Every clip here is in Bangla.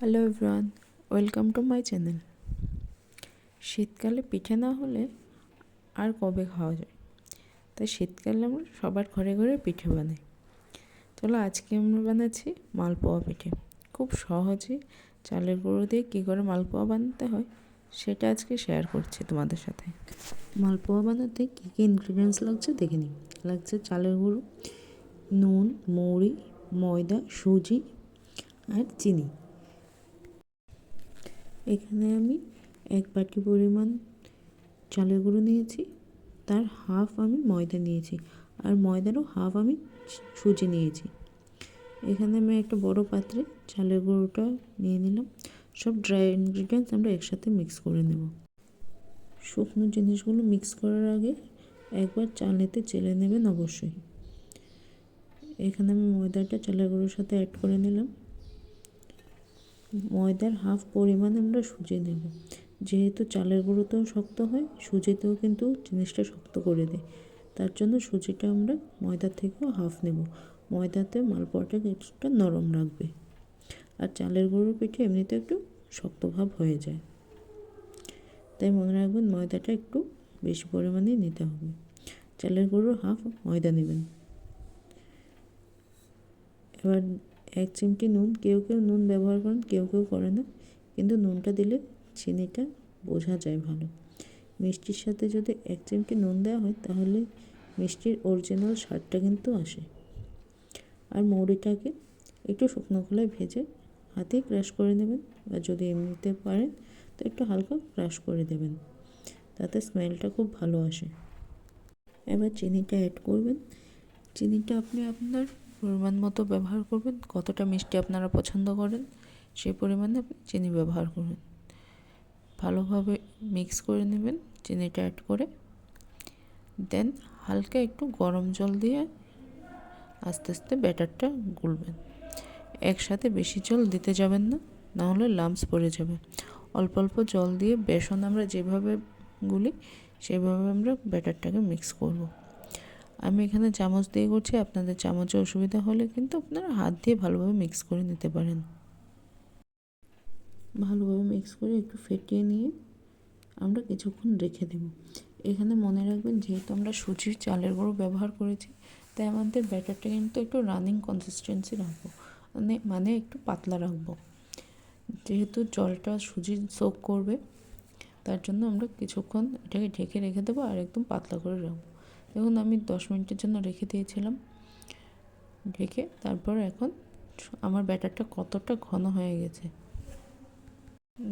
Hello everyone, welcome to my channel. শীতকালে পিঠে না হলে আর কবে খাওয়া যায়? তাই শীতকালে আমরা সবার ঘরে ঘরে পিঠে বানাই। চলো আজকে আমরা বানাচ্ছি মালপোয়া পিঠে। খুব সহজে চালের গুঁড়ো দিয়ে কী করে মালপোয়া বানাতে হয় সেটা আজকে শেয়ার করছি তোমাদের সাথে। মালপোয়া বানাতে কী কী ইনগ্রিডিয়েন্টস লাগছে দেখে নিই। লাগছে চালের গুঁড়ো, নুন, মৌরি, ময়দা, সুজি আর চিনি। এখানে আমি এক বাটি পরিমাণ চালের গুঁড়ো নিয়েছি, তার হাফ আমি ময়দা নিয়েছি আর ময়দারও হাফ আমি সুজি নিয়েছি। এখানে আমি একটা বড় পাত্রে চালের গুঁড়োটা নিয়ে নিলাম, সব ড্রাই ইনগ্রিডিয়েন্টস আমরা একসাথে মিক্স করে নেব। শুকনো জিনিসগুলো মিক্স করার আগে একবার চালেতে চেলে নেবেন অবশ্যই। এখানে আমি ময়দাটা চালের গুঁড়োর সাথে অ্যাড করে নিলাম। ময়দার হাফ পরিমাণ আমরা সুজি নেব যেহেতু চালের গুঁড়োতেও শক্ত হয়, সুজিতেও কিন্তু জিনিসটা শক্ত করে দেয়। তার জন্য সুজিটা আমরা ময়দার থেকেও হাফ নেব। ময়দাতে মালপোয়াটা কিছুটা নরম রাখবে। আর চালের গুঁড়োর পিঠে এমনিতে একটু শক্ত ভাব হয়ে যায়। তাই মনে রাখবেন ময়দাটা একটু বেশি পরিমাণেই নিতে হবে। চালের গুঁড়োর হাফ ময়দা নেবেন। এবার এক চিমটি নুন, কেউ কেউ নুন ব্যবহার করেন, কেউ কেউ করে না। কিন্তু নুনটা দিলে চিনিটা বোঝা যায় ভালো। মিষ্টির সাথে যদি এক চিমটি নুন দেওয়া হয়, তাহলে মিষ্টির অরিজিনাল স্বাদটা কিন্তু আসে। আর মৌরিটাকে একটু শুকনো খোলায় ভেজে হাতে ক্রাশ করে নেবেন। বা যদি এমনিতে পারেন, তো একটু হালকা ক্রাশ করে দেবেন। তাতে স্মেলটা খুব ভালো আসে। এবার চিনিটা অ্যাড করবেন। চিনিটা আপনি আপনার পরিমাণ মতো ব্যবহার করবেন, কতটা মিষ্টি আপনারা পছন্দ করেন সেই পরিমাণে চিনি ব্যবহার করবেন। ভালোভাবে মিক্স করে নেবেন, চিনিটা অ্যাড করে। দেন হালকা একটু গরম জল দিয়ে আস্তে আস্তে ব্যাটারটা গুলবেন। একসাথে বেশি জল দিতে যাবেন না নাহলে লামস পড়ে যাবে। অল্প অল্প জল দিয়ে বেসন আমরা যেভাবে গুলি, সেভাবে আমরা ব্যাটারটাকে মিক্স করব। আমি এখানে চামচ দিয়ে করছি, আপনাদের চামচে অসুবিধা হলে কিন্তু আপনারা হাত দিয়ে ভালোভাবে মিক্স করে নিতে পারেন। ভালোভাবে মিক্স করে একটু ফেটিয়ে নিয়ে আমরা কিছুক্ষণ রেখে দেব। এখানে মনে রাখবেন, যেহেতু আমরা সুজির চালের গুঁড়ো ব্যবহার করেছি, তাই আমাদের ব্যাটারটা কিন্তু একটু রানিং কনসিস্টেন্সি রাখব। মানে মানে একটু পাতলা রাখব। যেহেতু জলটা সুজি সোক করবে, তার জন্য আমরা কিছুক্ষণ এটাকে ঢেকে রেখে দেবো আর একদম পাতলা করে রাখব। দেখুন, আমি দশ মিনিটের জন্য রেখে দিয়েছিলাম। ঢেকে তারপর এখন আমার ব্যাটারটা কতটা ঘন হয়ে গেছে।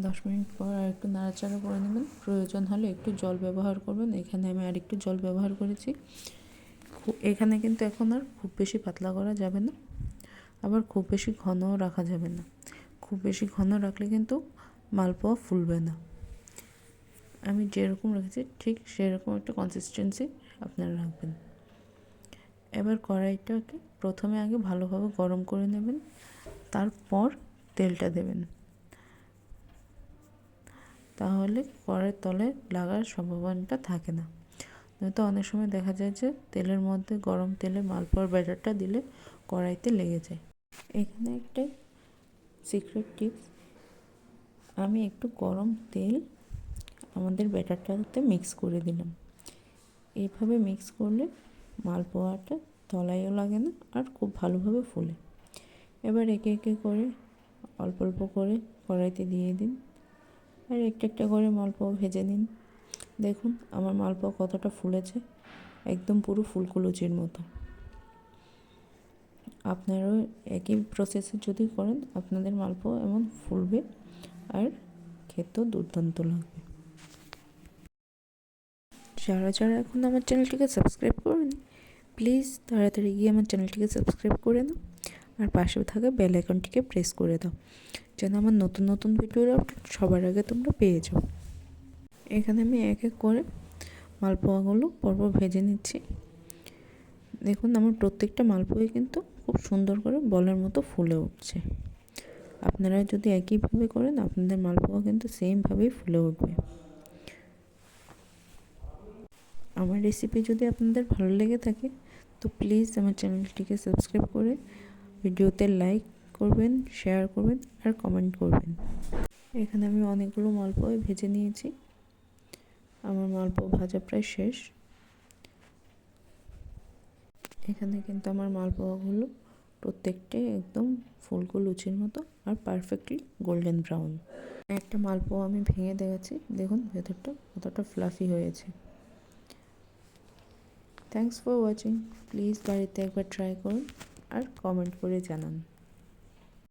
দশ মিনিট পর আর একটু নাড়াচাড়া করে নেবেন। প্রয়োজন হলে একটু জল ব্যবহার করবেন। এখানে আমি আর একটু জল ব্যবহার করেছি। এখানে কিন্তু এখন আর খুব বেশি পাতলা করা যাবে না। আবার খুব বেশি ঘনও রাখা যাবে না। খুব বেশি ঘন রাখলে কিন্তু মালপোয়া ফুলবে না। আমি যেরকম রেখেছি, ঠিক সেরকম একটা কনসিস্টেন্সি আপনারা রাখবেন। এবার কড়াইটাকে প্রথমে আগে ভালোভাবে গরম করে নেবেন, তারপর তেলটা দেবেন। তাহলে কড়াইয়ের তলে লাগার সম্ভাবনাটা থাকে না। নয়তো অনেক সময় দেখা যায় যে তেলের মধ্যে গরম তেলে মালপোয়ার ব্যাটারটা দিলে কড়াইতে লেগে যায়। এখানে একটা সিক্রেট টিপস আমি একটু গরম তেল আমাদের ব্যাটারটাতে মিক্স করে দিলাম। এইভাবে মিক্স করলে মালপোয়াটা তলায়ও লাগে না আর খুব ভালোভাবে ফুলে। এবার একে একে করে অল্প অল্প করে কড়াইতে দিয়ে দিন আর একটা একটা করে মালপোয়া ভেজে নিন। দেখুন আমার মালপোয়া কতটা ফুলেছে, একদম পুরো ফুলকুলুচির মতো। আপনারাও একই প্রসেসে যদি করেন, আপনাদের মালপোয়া এমন ফুলবে আর খেতেও দুর্দান্ত লাগবে। যারা যারা এখন আমার চ্যানেলটিকে সাবস্ক্রাইব করেনি, প্লিজ তাড়াতাড়ি গিয়ে আমার চ্যানেলটিকে সাবস্ক্রাইব করে দাও আর পাশে থাকা বেল আইকনটিকে প্রেস করে দাও, যেন আমার নতুন নতুন ভিডিওর আপডেট সবার আগে তোমরা পেয়ে যাও। এখানে আমি এক এক করে মালপোয়াগুলো পরপর ভেজে নিচ্ছি। দেখুন আমার প্রত্যেকটা মালপোয়া কিন্তু খুব সুন্দর করে বলের মতো ফুলে উঠছে। আপনারা যদি একইভাবে করেন, আপনাদের মালপোয়া কিন্তু সেমভাবেই ফুলে উঠবে। আমার রেসিপি যদি আপনাদের ভালো লেগে থাকে, তো প্লিজ আমার চ্যানেলটিকে সাবস্ক্রাইব করে ভিডিওতে লাইক করবেন শেয়ার করবেন আর কমেন্ট করবেন। এখানে আমি অনেকগুলো মালপোয়া ভেজে নিয়েছি। আমার মালপোয়া ভাজা প্রায় শেষ। এখানে কিন্তু আমার মালপোয়াগুলো প্রত্যেকটাই একদম ফুলকো লুচির মতো আর পারফেক্টলি গোল্ডেন ব্রাউন একটা মালপোয়া আমি ভেঙে দেখাচ্ছি। দেখুন, ভেতরটা কতটা ফ্লাফি হয়েছে। থ্যাংকস ফর ওয়াচিং প্লিজ বাড়িতে একবার ট্রাই করুন আর কমেন্ট করে জানান।